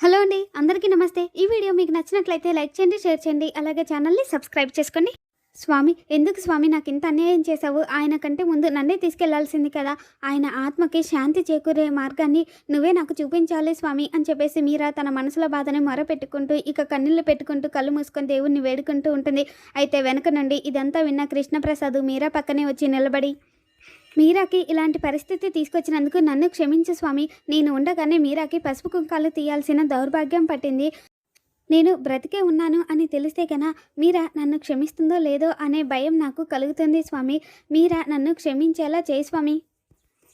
Hello అండి అందరికీ నమస్తే. ఈ వీడియో మీకు నచ్చినట్లయితే లైక్ చేయండి షేర్ చేయండి అలాగే ఛానల్ని సబ్స్క్రైబ్ చేసుకోండి. స్వామి ఎందుకు స్వామి నాకు ఇంత అన్యాయం చేశావు? ఆయన కంటే ముందు నన్నే తీసుకెళ్ళాల్సింది కదా. ఆయన ఆత్మకి శాంతి చేకూరే మార్గాన్ని నువ్వే నాకు చూపించాలి స్వామి అని చెప్పేసి మీరా తన మనసులో బాధని మొరపెట్టుకుంటూ ఇక కన్నీళ్ళు పెట్టుకుంటూ కళ్ళు మూసుకొని దేవుణ్ణి వేడుకుంటూ ఉంటుంది. అయితే వెనక నుండి ఇదంతా విన్న కృష్ణప్రసాద్ మీరా పక్కనే వచ్చి నిలబడి మీరాకి ఇలాంటి పరిస్థితి తీసుకొచ్చినందుకు నన్ను క్షమించు స్వామి. నేను ఉండగానే మీరాకి పసుపు కుంకాలు తీయాల్సిన దౌర్భాగ్యం పట్టింది. నేను బ్రతికే ఉన్నాను అని తెలిస్తే కన్నా మీరా నన్ను క్షమిస్తుందో లేదో అనే భయం నాకు కలుగుతుంది స్వామి. మీరా నన్ను క్షమించేలా చేయి స్వామి.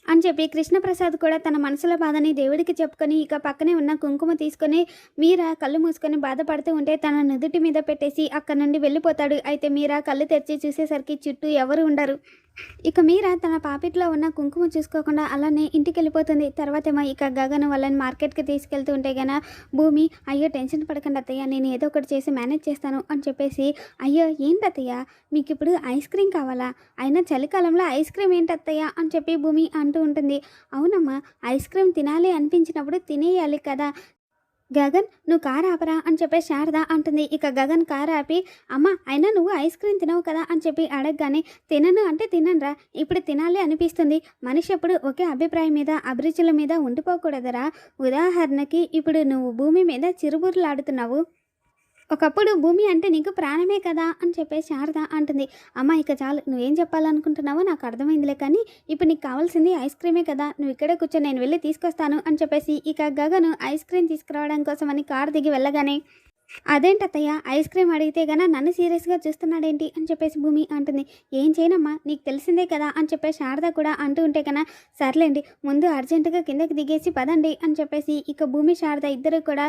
అని చెప్పి కృష్ణప్రసాద్ కూడా తన మనసులో బాధని దేవుడికి చెప్పుకొని ఇక పక్కనే ఉన్న కుంకుమ తీసుకొని మీరా కళ్ళు మూసుకొని బాధపడుతూ ఉంటే తన నుదుటి మీద పెట్టేసి అక్కడ నుండి వెళ్ళిపోతాడు. అయితే మీరా కళ్ళు తెరిచి చూసేసరికి చుట్టూ ఎవరు ఉండరు. ఇక మీరా తన పాపిట్లో ఉన్న కుంకుమ చూసుకోకుండా అలానే ఇంటికి వెళ్ళిపోతుంది తర్వాతేమో ఇక గగన్ వాళ్ళని మార్కెట్కి తీసుకెళ్తూ ఉంటే గన భూమి అయ్యో టెన్షన్ పడకండి అత్తయ్య నేను ఏదో ఒకటి చేసి మేనేజ్ చేస్తాను అని చెప్పేసి అయ్యో ఏంటి అత్తయ్య? మీకు ఇప్పుడు ఐస్ క్రీమ్ కావాలా? అయినా చలికాలంలో ఐస్ క్రీమ్ ఏంటి అత్తయ్య? అని చెప్పి భూమి అంటూ ఉంటుంది. అవునమ్మా ఐస్ క్రీమ్ తినాలి అనిపించినప్పుడు తినేయాలి కదా. గగన్ నువ్వు కారు ఆపరా? అని చెప్పి శారద అంటుంది. ఇక గగన్ కారు ఆపి అమ్మ అయినా నువ్వు ఐస్ క్రీమ్ తినవు కదా? అని చెప్పి అడగగానే తినను అంటే తిననురా ఇప్పుడు తినాలి అనిపిస్తుంది. మనిషి ఎప్పుడు ఒకే అభిప్రాయం మీద అభిరుచుల మీద ఉండిపోకూడదురా. ఉదాహరణకి ఇప్పుడు నువ్వు భూమి మీద చిరుబుర్లాడుతున్నావు ఒకప్పుడు భూమి అంటే నీకు ప్రాణమే కదా అని చెప్పేసి శారద అంటుంది. అమ్మ ఇక చాలు. నువ్వేం చెప్పాలనుకుంటున్నావో నాకు అర్థమైందిలే కానీ ఇప్పుడు నీకు కావాల్సింది ఐస్ క్రీమే కదా. నువ్వు ఇక్కడే కూర్చొని నేను వెళ్ళి తీసుకొస్తాను అని చెప్పేసి ఇక గగను ఐస్ క్రీమ్ తీసుకురావడం కోసం అని కారు దిగి వెళ్ళగానే అదేంటత్తయ్య ఐస్ క్రీమ్ అడిగితే గన నన్ను సీరియస్గా చూస్తున్నాడేంటి? అని చెప్పేసి భూమి అంటుంది. ఏం చేయనమ్మా నీకు తెలిసిందే కదా? అని చెప్పేసి శారద కూడా అంటూ ఉంటే కన్నా సర్లేండి ముందు అర్జెంటుగా కిందకి దిగేసి పదండి అని చెప్పేసి ఇక భూమి శారద ఇద్దరు కూడా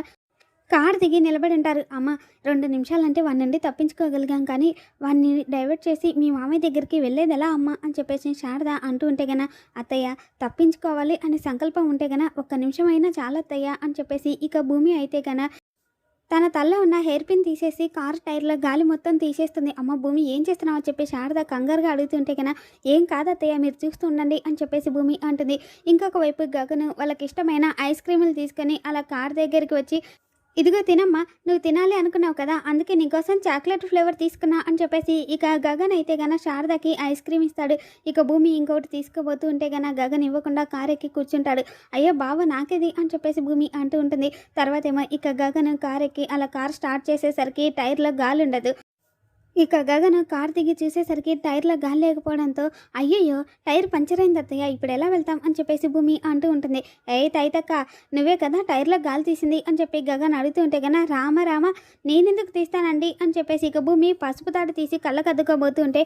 కార్ దిగి నిలబడి ఉంటారు. అమ్మ రెండు నిమిషాలంటే వాడి నుండి తప్పించుకోగలిగాం కానీ వాడిని డైవర్ట్ చేసి మీ మామయ్య దగ్గరికి వెళ్ళేది ఎలా అమ్మ అని చెప్పేసి శారద అంటూ ఉంటే గన అత్తయ్య తప్పించుకోవాలి అనే సంకల్పం ఉంటే గన ఒక్క నిమిషం అయినా చాలా అత్తయ్య అని చెప్పేసి ఇక భూమి అయితే గన తన తల్లో ఉన్న హెయిర్ పిన్ తీసేసి కార్ టైర్లో గాలి మొత్తం తీసేస్తుంది. అమ్మ భూమి ఏం చేస్తున్నావు? అని చెప్పి శారద కంగారుగా అడుగుతుంటే కన్నా ఏం కాదత్తయ్య మీరు చూస్తూ ఉండండి అని చెప్పేసి భూమి అంటుంది. ఇంకొక వైపు గగను వాళ్ళకి ఇష్టమైన ఐస్ క్రీములు తీసుకొని అలా కార్ దగ్గరికి వచ్చి ఇదిగో తినమ్మా నువ్వు తినాలి అనుకున్నావు కదా అందుకే నీకోసం చాక్లెట్ ఫ్లేవర్ తీసుకున్నా అని చెప్పేసి ఇక గగన్ అయితే గన శారదకి ఐస్ క్రీమ్ ఇస్తాడు. ఇక భూమి ఇంకొకటి తీసుకుపోతూ ఉంటే గన గగన్ ఇవ్వకుండా కార్ ఎక్కి కూర్చుంటాడు. అయ్యో బావ నాకేది అని చెప్పేసి భూమి అంటూ ఉంటుంది. తర్వాత ఏమో ఇక గగన్ కార్ ఎక్కి అలా కార్ స్టార్ట్ చేసేసరికి టైర్లో గాలి ఉండదు ఇక గగన్ కార్ దిగి చూసేసరికి టైర్లో గాలి లేకపోవడంతో అయ్యయ్యో టైర్ పంచర్ అయింది అత్తయ్య ఇప్పుడు ఎలా వెళ్తాం అని చెప్పేసి భూమి అంటూ ఉంటుంది. ఏ తైతక్క నువ్వే కదా టైర్లో గాలి తీసింది అని చెప్పి గగన్ అడుగుతూ ఉంటే గన రామ రామ నేనెందుకు తీస్తానండి అని చెప్పేసి ఇక భూమి పసుపు తాడు తీసి కళ్ళకు అద్దుకోబోతుంటే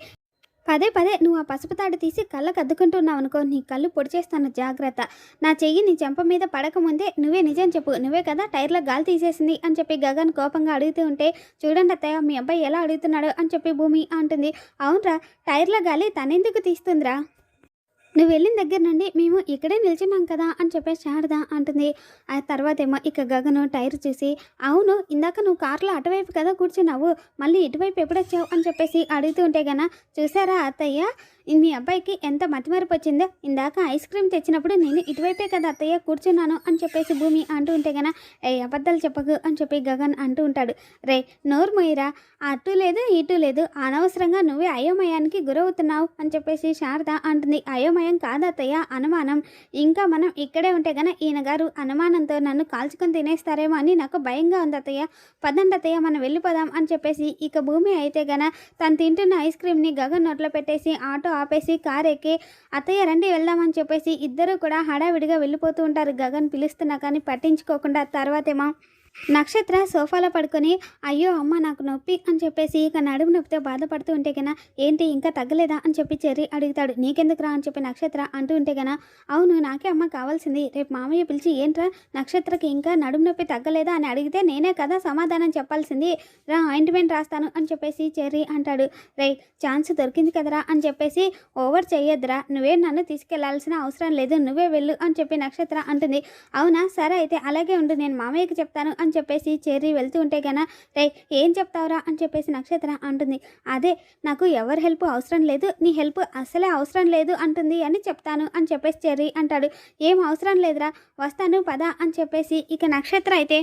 పదే పదే నువ్వు ఆ పసుపు తాడు తీసి కళ్ళకు అద్దుకుంటున్నావు అనుకో నీ కళ్ళు పొడి చేస్తాను జాగ్రత్త. నా చెయ్యి నీ చెంప మీద పడకముందే నువ్వే నిజం చెప్పు. నువ్వే కదా టైర్లో గాలి తీసేసింది అని చెప్పి గగన్ కోపంగా అడుగుతూ ఉంటే చూడండి అత్తయ్య మీ అబ్బాయి ఎలా అడుగుతున్నాడు అని చెప్పి భూమి అంటుంది. అవునరా టైర్లో గాలి తనెందుకు తీస్తుందిరా? నువ్వు వెళ్ళిన దగ్గర నుండి మేము ఇక్కడే నిల్చున్నాం కదా అని చెప్పేసి శారద అంటుంది. ఆ తర్వాత ఏమో ఇక గగను టైర్ చూసి అవును ఇందాక నువ్వు కార్లో అటువైపు కదా కూర్చున్నావు మళ్ళీ ఇటువైపు ఎప్పుడొచ్చావు? అని చెప్పేసి అడుగుతూ ఉంటే గన చూసారా అత్తయ్య? మీ అబ్బాయికి ఎంత మతిమరుపు వచ్చిందో ఇందాక ఐస్ క్రీమ్ తెచ్చినప్పుడు నేను ఇటువైపే కదా అత్తయ్య కూర్చున్నాను అని చెప్పేసి భూమి అంటూ ఉంటే గన ఏ అబద్ధాలు చెప్పకు అని చెప్పి గగన్ అంటూ ఉంటాడు. రే నోరు మొయ్యరా అటు లేదు ఇటు లేదు. అనవసరంగా నువ్వే అయోమయానికి గురవుతున్నావు అని చెప్పేసి శారద అంటుంది. అయోమయం కాదత్తయ్య అనుమానం. ఇంకా మనం ఇక్కడే ఉంటే గన ఈయన గారు అనుమానంతో నన్ను కాల్చుకొని తినేస్తారేమో అని నాకు భయంగా ఉంది అత్తయ్య. పదండి అత్తయ్య మనం వెళ్ళిపోదాం అని చెప్పేసి ఇక భూమి అయితే గన తను తింటున్న ఐస్ క్రీమ్ని గగన్ నోట్లో పెట్టేసి ఆటో ఆపేసి కార్ ఎక్కి అత్తయ్య రండి వెళ్దామని చెప్పేసి ఇద్దరు కూడా హడావిడిగా వెళ్ళిపోతూ ఉంటారు గగన్ పిలుస్తున్నా కానీ పట్టించుకోకుండా తర్వాతేమో నక్షత్ర సోఫాలో పడుకొని అయ్యో అమ్మ నాకు నొప్పి అని చెప్పేసి ఇక నడుము నొప్పితో బాధపడుతూ ఉంటే కన్నా ఏంటి ఇంకా తగ్గలేదా? అని చెప్పి చెర్రి అడుగుతాడు. నీకెందుకురా? అని చెప్పి నక్షత్ర అంటూ ఉంటే కన్నా అవును నాకే అమ్మ కావాల్సింది. రేపు మామయ్య పిలిచి ఏంట్రా నక్షత్రకి ఇంకా నడుము నొప్పి తగ్గలేదా? అని అడిగితే నేనే కదా సమాధానం చెప్పాల్సింది. రా ఆయింట్మెంట్ రాస్తాను అని చెప్పేసి చెర్రి అంటాడు. రే ఛాన్స్ దొరికింది కదరా? అని చెప్పేసి ఓవర్ చేయొద్దురా నువ్వే నన్ను తీసుకెళ్ళాల్సిన అవసరం లేదు. నువ్వే వెళ్ళు అని చెప్పి నక్షత్ర అంటుంది. అవునా? సరే అయితే అలాగే ఉండు. నేను మామయ్యకి చెప్తాను అని చెప్పేసి చెర్రీ వెళ్తూ ఉంటే గన రే ఏం చెప్తావురా? అని చెప్పేసి నక్షత్ర అంటుంది. అదే నాకు ఎవరి హెల్ప్ అవసరం లేదు నీ హెల్ప్ అసలే అవసరం లేదు అంటుంది అని చెప్తాను అని చెప్పేసి చెర్రీ అంటాడు. ఏం అవసరం లేదురా వస్తాను పదా అని చెప్పేసి ఇక నక్షత్ర అయితే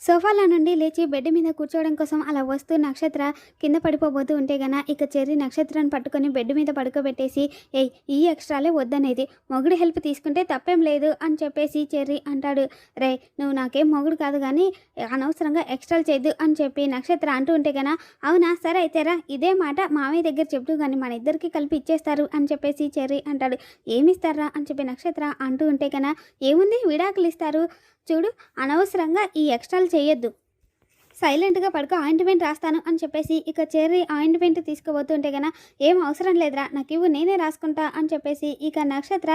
సోఫాలో నుండి లేచి బెడ్ మీద కూర్చోవడం కోసం అలా వస్తూ నక్షత్ర కింద పడిపోబోతూ ఉంటే గన ఇక చెర్రి నక్షత్రాన్ని పట్టుకొని బెడ్ మీద పడుకోబెట్టేసి ఏయ్ ఈ ఎక్స్ట్రాలే వద్దనేది. మొగుడు హెల్ప్ తీసుకుంటే తప్పేం లేదు అని చెప్పేసి చెర్రి అంటాడు. రే నువ్వు నాకేం మొగుడు కాదు కానీ అనవసరంగా ఎక్స్ట్రాలు చేయద్దు అని చెప్పి నక్షత్ర అంటూ ఉంటే గన అవునా? సరే అయితేరా ఇదే మాట మామయ్య దగ్గర చెప్తూ కానీ మన ఇద్దరికి కలిపి ఇచ్చేస్తారు అని చెప్పేసి చెర్రి అంటాడు. ఏమిస్తారా? అని చెప్పి నక్షత్ర అంటూ ఉంటే గన ఏముంది? విడాకులు ఇస్తారు. చూడు అనవసరంగా ఈ ఎక్స్ట్రాలు చేయొద్దు సైలెంట్గా పడుకో ఆయింట్మెంట్ రాస్తాను అని చెప్పేసి ఇక చెర్రీ ఆయింట్మెంట్ తీసుకుపోతుంటే కన ఏం అవసరం లేదురా నాకు ఇవ్వు నేనే రాసుకుంటా అని చెప్పేసి ఇక నక్షత్ర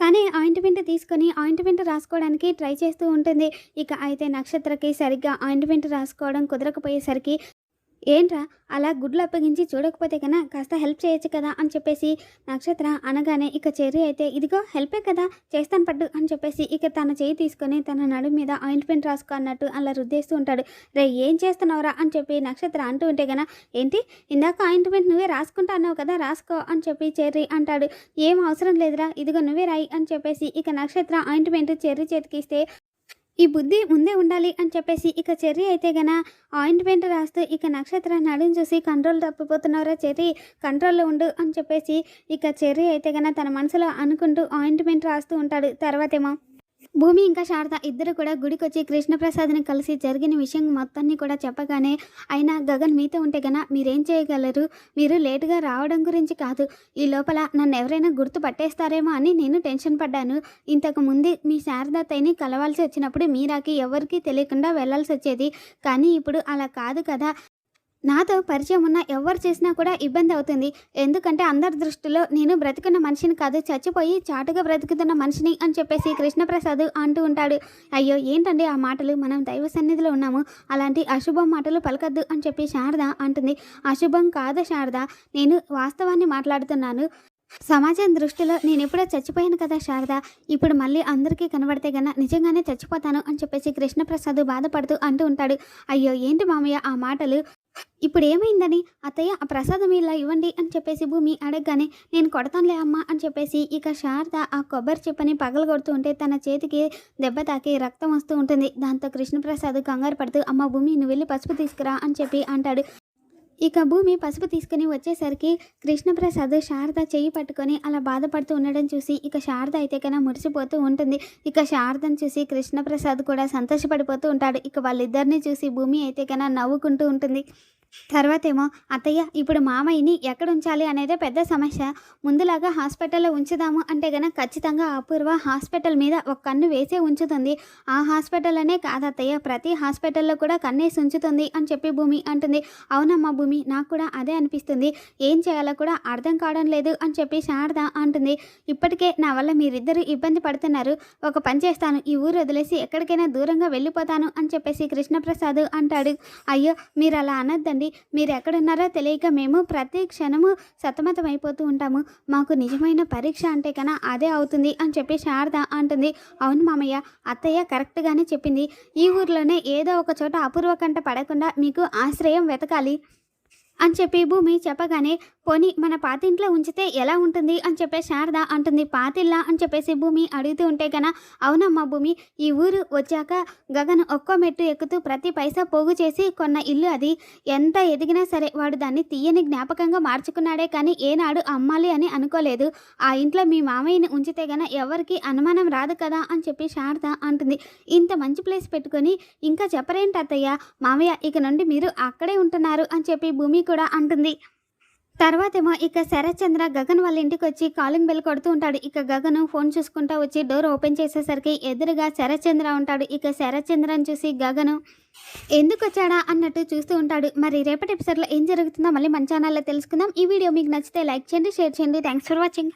తనే ఆయింట్మెంట్ తీసుకొని ఆయింట్మెంట్ రాసుకోవడానికి ట్రై చేస్తూ ఉంటుంది. ఇక అయితే నక్షత్రకి సరిగ్గా ఆయింట్మెంట్ రాసుకోవడం కుదరకపోయేసరికి ఏంట్రా అలా గుడ్లు అప్పగించి చూడకపోతే కన్నా కాస్త హెల్ప్ చేయొచ్చు కదా అని చెప్పేసి నక్షత్ర అనగానే ఇక చెర్రి అయితే ఇదిగో హెల్పే కదా చేస్తాను పట్టు అని చెప్పేసి ఇక తన చేయి తీసుకొని తన నడు మీద ఆయింట్మెంట్ రాసుకో అన్నట్టు అలా రుద్దేస్తూ ఉంటాడు. రే ఏం చేస్తున్నావురా అని చెప్పి నక్షత్ర అంటూ ఉంటే గన ఏంటి ఇందాక ఆయింట్మెంట్ నువ్వే రాసుకుంటా అన్నావు కదా రాసుకో అని చెప్పి చెర్రి అంటాడు. ఏం అవసరం లేదురా ఇదిగో నువ్వే రాయి అని చెప్పేసి ఇక నక్షత్ర ఆయింట్మెంట్ చెర్రి చేతికి ఇస్తే ఈ బుద్ధి ముందే ఉండాలి అని చెప్పేసి ఇక చెర్రీ అయితే గన ఆయింట్మెంట్ రాస్తూ ఇక నక్షత్ర నడుని చూసి కంట్రోల్ తప్పిపోతున్నారా చెర్రీ కంట్రోల్లో ఉండు అని చెప్పేసి ఇక చెర్రీ అయితే గన తన మనసులో అనుకుంటూ ఆయింట్మెంట్ రాస్తూ ఉంటాడు. తర్వాతేమో భూమి ఇంకా శారద ఇద్దరు కూడా గుడికొచ్చి కృష్ణప్రసాద్ని కలిసి జరిగిన విషయం మొత్తాన్ని కూడా చెప్పగానే అయినా గగన్ మీతో ఉంటే గన మీరేం చేయగలరు? మీరు లేటుగా రావడం గురించి కాదు. ఈ లోపల నన్ను ఎవరైనా గుర్తు పట్టేస్తారేమో అని నేను టెన్షన్ పడ్డాను. ఇంతకు ముందు మీ శారదత్తయ్యని కలవాల్సి వచ్చినప్పుడు మీరాకి ఎవరికీ తెలియకుండా వెళ్ళాల్సి వచ్చేది. కానీ ఇప్పుడు అలా కాదు కదా. నాతో పరిచయం ఉన్న ఎవరు చేసినా కూడా ఇబ్బంది అవుతుంది. ఎందుకంటే అందరి దృష్టిలో నేను బ్రతుకున్న మనిషిని కాదు చచ్చిపోయి చాటుగా బ్రతుకుతున్న మనిషిని అని చెప్పేసి కృష్ణప్రసాద్ అంటూ ఉంటాడు. అయ్యో ఏంటండి ఆ మాటలు? మనం దైవ సన్నిధిలో ఉన్నాము. అలాంటి అశుభం మాటలు పలకద్దు అని చెప్పి శారద అంటుంది. అశుభం కాదు శారద నేను వాస్తవాన్ని మాట్లాడుతున్నాను. సమాజం దృష్టిలో నేను ఎప్పుడో చచ్చిపోయాను కదా శారద ఇప్పుడు మళ్ళీ అందరికీ కనబడితే గన నిజంగానే చచ్చిపోతాను అని చెప్పేసి కృష్ణప్రసాద్ బాధపడుతూ అంటూ ఉంటాడు. అయ్యో ఏంటి మామయ్య ఆ మాటలు? ఇప్పుడు ఏమైందని? అత్తయ్య ఆ ప్రసాదం ఇలా ఇవ్వండి అని చెప్పేసి భూమి అడగగానే నేను కొడతానులే అమ్మా అని చెప్పేసి ఇక శారద ఆ కొబ్బరి చెప్పని పగలగొడుతూ ఉంటే తన చేతికి దెబ్బ తాకి రక్తం వస్తూ ఉంటుంది. దాంతో కృష్ణప్రసాద్ కంగారు పడుతూ అమ్మ భూమి నువ్వు వెళ్ళి పసుపు తీసుకురా అని చెప్పి అంటాడు. ఇక భూమి పసుపు తీసుకుని వచ్చేసరికి కృష్ణప్రసాద్ శారద చేయి పట్టుకొని అలా బాధపడుతూ ఉండడం చూసి ఇక శారద అయితే కన్నా మురిసిపోతూ ఉంటుంది. ఇక శారదను చూసి కృష్ణప్రసాద్ కూడా సంతోషపడిపోతూ ఉంటాడు. ఇక వాళ్ళిద్దరిని చూసి భూమి అయితే కన్నా నవ్వుకుంటూ ఉంటుంది. తర్వాత ఏమో అత్తయ్య ఇప్పుడు మామయ్యని ఎక్కడ ఉంచాలి అనేదే పెద్ద సమస్య. ముందులాగా హాస్పిటల్లో ఉంచుదాము అంటే గనక ఖచ్చితంగా అపూర్వ హాస్పిటల్ మీద ఒక కన్ను వేసే ఉంచుతుంది. ఆ హాస్పిటల్ అనే కాదు అత్తయ్య ప్రతి హాస్పిటల్లో కూడా కన్నేసి ఉంచుతుంది అని చెప్పి భూమి అంటుంది. అవునమ్మా భూమి నాకు కూడా అదే అనిపిస్తుంది. ఏం చేయాలో కూడా అర్థం కావడం లేదు అని చెప్పి శారద అంటుంది. ఇప్పటికే నా వల్ల మీరిద్దరూ ఇబ్బంది పడుతున్నారు. ఒక పని చేస్తాను ఈ ఊరు వదిలేసి ఎక్కడికైనా దూరంగా వెళ్ళిపోతాను అని చెప్పేసి కృష్ణప్రసాద్ అంటాడు. అయ్యో మీరు అలా అనొద్దండి. మీరు ఎక్కడున్నారో తెలియక మేము ప్రతి క్షణము సతమతం అయిపోతూ ఉంటాము. మాకు నిజమైన పరీక్ష అంటే కన్నా అదే అవుతుంది అని చెప్పి శారద అంటుంది. అవును మామయ్య అత్తయ్య కరెక్ట్గానే చెప్పింది. ఈ ఊర్లోనే ఏదో ఒక చోట అపూర్వ కంట పడకుండా మీకు ఆశ్రయం వెతకాలి. అని చెప్పి భూమి చెప్పగానే పోనీ మన పాతింట్లో ఉంచితే ఎలా ఉంటుంది? అని చెప్పే శారద అంటుంది. పాతిల్లా? అని చెప్పేసి భూమి అడుగుతూ ఉంటే కన అవునమ్మా భూమి ఈ ఊరు వచ్చాక గగన్ ఒక్కో మెట్టు ఎక్కుతూ ప్రతి పైసా పోగు చేసి కొన్న ఇల్లు అది. ఎంత ఎదిగినా సరే వాడు దాన్ని తీయని జ్ఞాపకంగా మార్చుకున్నాడే కానీ ఏనాడు అమ్మాలి అని అనుకోలేదు. ఆ ఇంట్లో మీ మామయ్యని ఉంచితే గన ఎవరికి అనుమానం రాదు కదా? అని చెప్పి శారద అంటుంది. ఇంత మంచి ప్లేస్ పెట్టుకొని ఇంకా చెప్పరేంటి అత్తయ్య మామయ్య ఇక నుండి మీరు అక్కడే ఉంటున్నారు అని చెప్పి భూమి కూడా అంటుంది. తర్వాతేమో ఇక శరత్చంద్ర గగన్ వాళ్ళ ఇంటికి వచ్చి కాలింగ్ బెల్ కొడుతూ ఉంటాడు. ఇక గగన్ ఫోన్ చూసుకుంటా వచ్చి డోర్ ఓపెన్ చేసేసరికి ఎదురుగా శరత్చంద్ర ఉంటాడు. ఇక శరత్చంద్రని చూసి గగను ఎందుకు వచ్చాడా? అన్నట్టు చూస్తూ ఉంటాడు. మరి రేపటి ఎపిసోడ్లో ఏం జరుగుతుందో మళ్ళీ మన ఛానల్లో తెలుసుకుందాం. ఈ వీడియో మీకు నచ్చితే లైక్ చేయండి షేర్ చేయండి. Thanks for watching